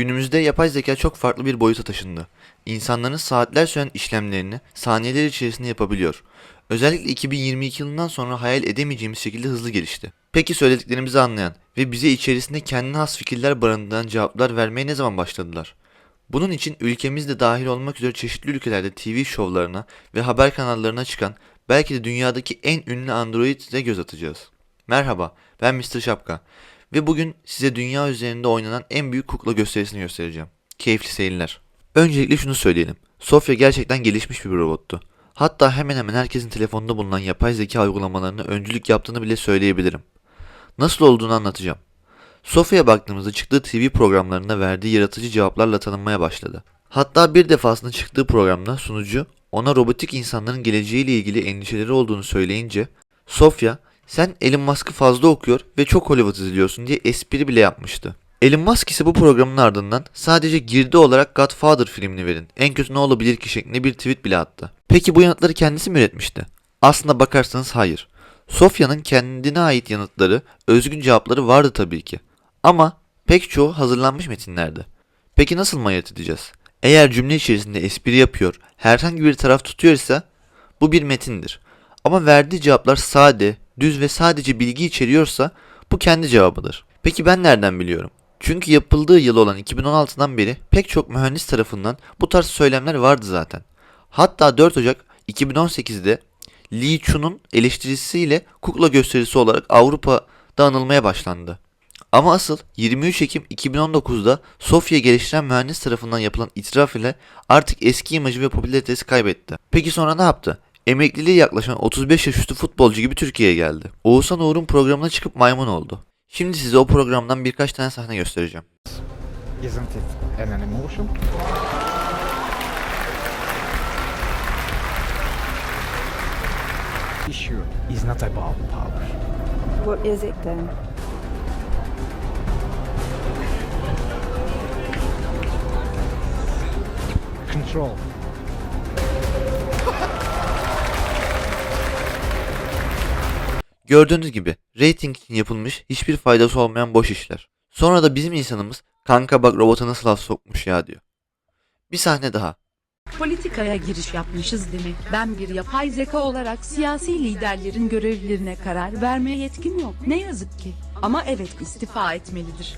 Günümüzde yapay zeka çok farklı bir boyuta taşındı. İnsanların saatler süren işlemlerini saniyeler içerisinde yapabiliyor. Özellikle 2022 yılından sonra hayal edemeyeceğimiz şekilde hızlı gelişti. Peki söylediklerimizi anlayan ve bize içerisinde kendine has fikirler barındıran cevaplar vermeye ne zaman başladılar? Bunun için ülkemizde dahil olmak üzere çeşitli ülkelerde TV şovlarına ve haber kanallarına çıkan belki de dünyadaki en ünlü android'e göz atacağız. Merhaba, ben Mr. Şapka ve bugün size dünya üzerinde oynanan en büyük kukla gösterisini göstereceğim. Keyifli seyirler. Öncelikle şunu söyleyelim. Sofya gerçekten gelişmiş bir robottu. Hatta hemen hemen herkesin telefonunda bulunan yapay zeka uygulamalarına öncülük yaptığını bile söyleyebilirim. Nasıl olduğunu anlatacağım. Sofya'ya baktığımızda çıktığı TV programlarında verdiği yaratıcı cevaplarla tanınmaya başladı. Hatta bir defasında çıktığı programda sunucu ona robotik insanların geleceğiyle ilgili endişeleri olduğunu söyleyince Sofya sen Elon Musk'ı fazla okuyor ve çok Hollywood izliyorsun diye espri bile yapmıştı. Elon Musk ise bu programın ardından sadece girdi olarak Godfather filmini verin. En kötü ne olabilir ki şeklinde bir tweet bile attı. Peki bu yanıtları kendisi mi üretmişti? Aslında bakarsanız hayır. Sofya'nın kendine ait yanıtları, özgün cevapları vardı tabii ki. Ama pek çoğu hazırlanmış metinlerdi. Peki nasıl ayırt edeceğiz? Eğer cümle içerisinde espri yapıyor, herhangi bir taraf tutuyorsa bu bir metindir. Ama verdiği cevaplar sade, düz ve sadece bilgi içeriyorsa bu kendi cevabıdır. Peki ben nereden biliyorum? Çünkü yapıldığı yıl olan 2016'dan beri pek çok mühendis tarafından bu tarz söylemler vardı zaten. Hatta 4 Ocak 2018'de Lee Chun'un eleştirisiyle kukla gösterisi olarak Avrupa'da anılmaya başlandı. Ama asıl 23 Ekim 2019'da Sofya geliştiren mühendis tarafından yapılan itiraf ile artık eski imajı ve popülaritesi kaybetti. Peki sonra ne yaptı? Emekliliğe yaklaşan 35 yaş üstü futbolcu gibi Türkiye'ye geldi. Oğuzhan Uğur'un programına çıkıp maymun oldu. Şimdi size o programdan birkaç tane sahne göstereceğim. Isn't it an emotion? Issue is not about power. What is it then? Control. Gördüğünüz gibi rating için yapılmış hiçbir faydası olmayan boş işler. Sonra da bizim insanımız kanka bak robota nasıl laf sokmuş ya diyor. Bir sahne daha. Politikaya giriş yapmışız demek. Ben bir yapay zeka olarak siyasi liderlerin görevlerine karar vermeye yetkim yok. Ne yazık ki. Ama evet istifa etmelidir.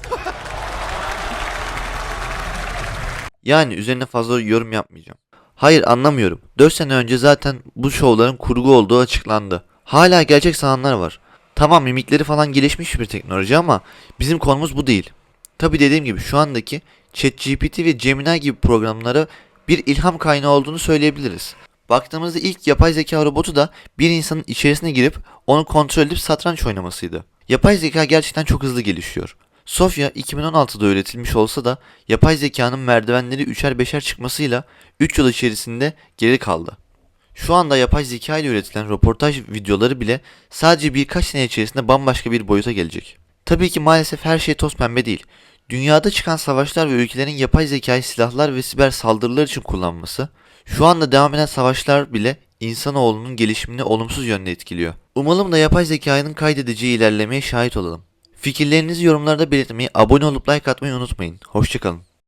Yani üzerine fazla yorum yapmayacağım. Hayır anlamıyorum. 4 sene önce zaten bu şovların kurgu olduğu açıklandı. Hala gerçek sananlar var. Tamam mimikleri falan gelişmiş bir teknoloji ama bizim konumuz bu değil. Tabi dediğim gibi şu andaki ChatGPT ve Gemini gibi programlara bir ilham kaynağı olduğunu söyleyebiliriz. Baktığımızda ilk yapay zeka robotu da bir insanın içerisine girip onu kontrol edip satranç oynamasıydı. Yapay zeka gerçekten çok hızlı gelişiyor. Sofya 2016'da üretilmiş olsa da yapay zekanın merdivenleri üçer beşer çıkmasıyla 3 yıl içerisinde geri kaldı. Şu anda yapay zeka ile üretilen röportaj videoları bile sadece birkaç sene içerisinde bambaşka bir boyuta gelecek. Tabii ki maalesef her şey toz pembe değil. Dünyada çıkan savaşlar ve ülkelerin yapay zekayı silahlar ve siber saldırılar için kullanması, şu anda devam eden savaşlar bile insanoğlunun gelişimini olumsuz yönde etkiliyor. Umalım da yapay zekanın kaydedeceği ilerlemeye şahit olalım. Fikirlerinizi yorumlarda belirtmeyi, abone olup like atmayı unutmayın. Hoşçakalın.